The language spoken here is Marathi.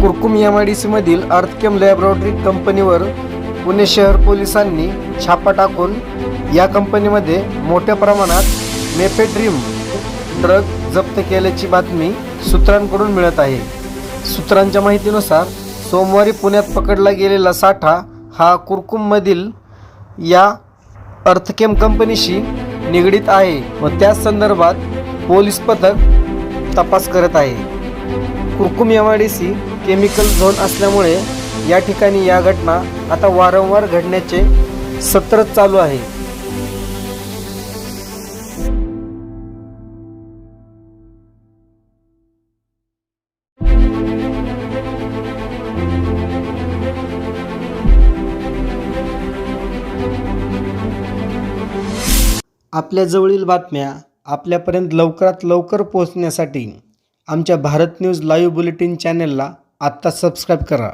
कुरकुम एम आय डी सीमधील अर्थकेम लॅबोरेटरी कंपनीवर पुणे शहर पोलिसांनी छापा टाकून या कंपनीमध्ये मोठ्या प्रमाणात मेफेड्रीम ड्रग जप्त केल्याची बातमी सूत्रांकडून मिळत आहे. सूत्रांच्या माहितीनुसार सोमवारी पुण्यात पकडला गेलेला साठा हा कुरकुममधील या अर्थकेम कंपनीशी निगडीत आहे व त्याच संदर्भात पोलीस पथक तपास करत आहे. Kurkumbh M I D C chemical zone असल्यामुळे या ठिकाणी या घटना आता वारंवार घडण्याचे सत्रच चालू आहे. आपल्या जवळील बातम्या आपल्यापर्यंत लवकरात लवकर पोहोचण्यासाठी आमच्या भारत न्यूज लाईव्ह बुलेटिन चॅनलला आत्ता सबस्क्राईब करा.